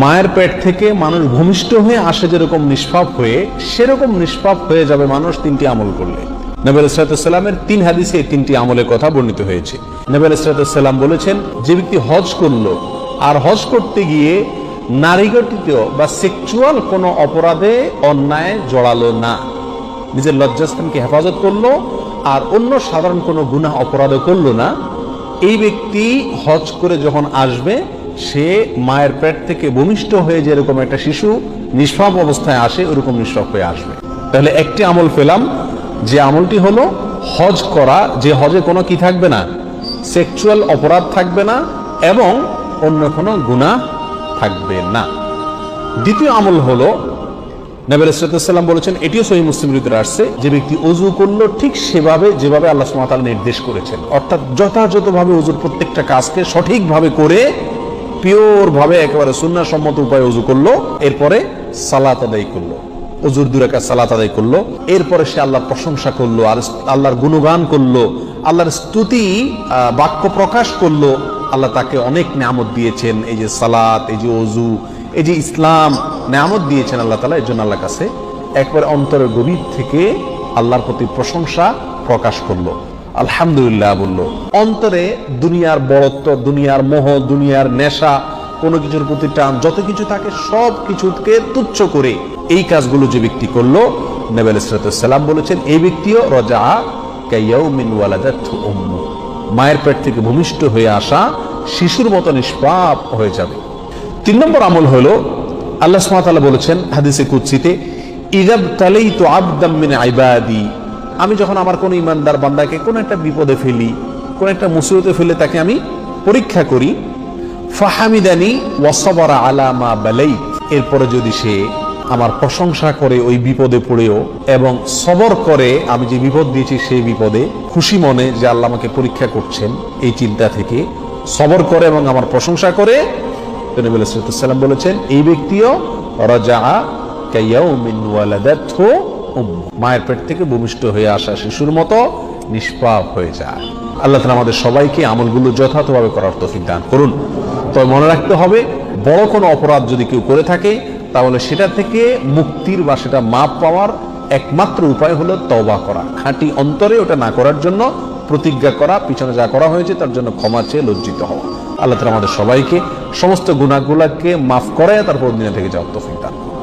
মায়ের পেট থেকে মানুষ ভূমিষ্ঠ হয়ে আসে যেরকম নিষ্পাপ হয়ে, সেরকম নিষ্পাপ হয়ে যাবে মানুষ তিনটি আমল করলে। নবী আলাইসালামের তিন হাদিসে এই তিনটি আমলের কথা বর্ণিত হয়েছে। নবী আলাইসালাম বলেছেন, যে ব্যক্তি হজ করল আর হজ করতে গিয়ে নারীগঠিত বা সেক্সুয়াল কোনো অপরাধে, অন্যায় জড়ালো না। নিজের লজ্জাস্থানকে হেফাজত করল আর অন্য সাধারণ কোনো গুনাহ অপরাধও করল না। এই ব্যক্তি হজ করে যখন আসবে সে মায়ের পেট থেকে ভূমিষ্ঠ হয়ে যেরকম একটা শিশু নিষ্পাপ অবস্থায় আসে, ওরকম নিষ্পাপ হয়ে আসবে। তাহলে একটি আমল পেলাম, যে আমলটি হলো হজ করা, যে হজে কোনো কি থাকবে না, সেক্সুয়াল অপরাধ থাকবে না এবং অন্য কোনো গুনাহ থাকবে না। দ্বিতীয় আমল হলো, নবী সাল্লাম বলেছেন, এটিও সহি মুসলিম ভিতরে আসছে, যে ব্যক্তি অজু করল ঠিক সেভাবে, যেভাবে আল্লাহ সুমাতাল নির্দেশ করেছেন। অর্থাৎ যথাযথভাবে অজুর প্রত্যেকটা কাজকে সঠিকভাবে করে পিওর ভাবে একেবারে সুন্নাসম্মত উপায়ে অজু করল, এরপরে সালাত আদায় করল। অজুর দুরাকা সালাত আদায় করল, এরপরে সে আল্লাহর প্রশংসা করল, আর আল্লাহর গুণগান করল, আল্লাহর স্তুতি বাক্য প্রকাশ করল, আল্লাহ তাকে অনেক নামত দিয়েছেন, এই যে সালাত, এই যে অজু এই যে ইসলাম নামত দিয়েছেন আল্লাহ তালা এই জন্য আল্লাহর কাছে। একবার অন্তরের গভীর থেকে আল্লাহর প্রতি প্রশংসা প্রকাশ করল। আলহামদুলিল্লাহ বলল। অন্তরে দুনিয়ার বড়ত্ব, দুনিয়ার মোহ, দুনিয়ার নেশা, কোনো কিছুর প্রতি টান, যত কিছু থাকে সব কিছুকে তুচ্ছ করে এই কাজগুলো যে ব্যক্তি করল নেবেল সালাম বলেছেন, এই ব্যক্তিও রজা মায়ের পেট থেকে ভূমিষ্ঠ হয়ে আসা শিশুর মতো নিষ্পাপ হয়ে যাবে। তিন নম্বর আমল হলো, আল্লাহ বলেছেন হাদিসে কুদসিতে ইজাব তালেই তো আবদাম মিন ইবাদি। আমি যখন আমার কোন ইমানদার বান্দাকে কোনো একটা বিপদে ফেলি, কোন একটা মুসিবতে ফেলে তাকে আমি পরীক্ষা করি, ফাহামিদানি ওয়াসাবারা আলামা বালাই এরপরে যদি সে আমার প্রশংসা করে ওই বিপদে পড়েও এবং সবর করে আমি যে বিপদ দিয়েছি সেই বিপদে খুশি মনে যে আল্লাহ আমাকে পরীক্ষা করছেন, এই চিন্তা থেকে সবর করে এবং আমার প্রশংসা করে নবী বলেছেন, এই ব্যক্তিও রাজা কাইয়াউমিন ওয়ালাদাতহু মায়ের পেট থেকে ভূমিষ্ঠ হয়ে আসা শিশুর মতো নিষ্পাপ হয়ে যায়। আল্লাহ তালা আমাদের সবাইকে আমলগুলো যথাযথভাবে করার তৌফিক দান করুন। তবে মনে রাখতে হবে, বড় কোনো অপরাধ যদি কেউ করে থাকে, তাহলে সেটা থেকে মুক্তির বা সেটা মাপ পাওয়ার একমাত্র উপায় হলো তবা করা। খাঁটি অন্তরে ওটা না করার জন্য, প্রতিজ্ঞা করা, পিছনে যা করা হয়েছে তার জন্য ক্ষমা চেয়ে লজ্জিত হওয়া। আল্লাহ তালা আমাদের সবাইকে সমস্ত গুণাগুলাকে মাফ করে তারপর দিনে থেকে যাওয়ার তৌফিক দান করুন।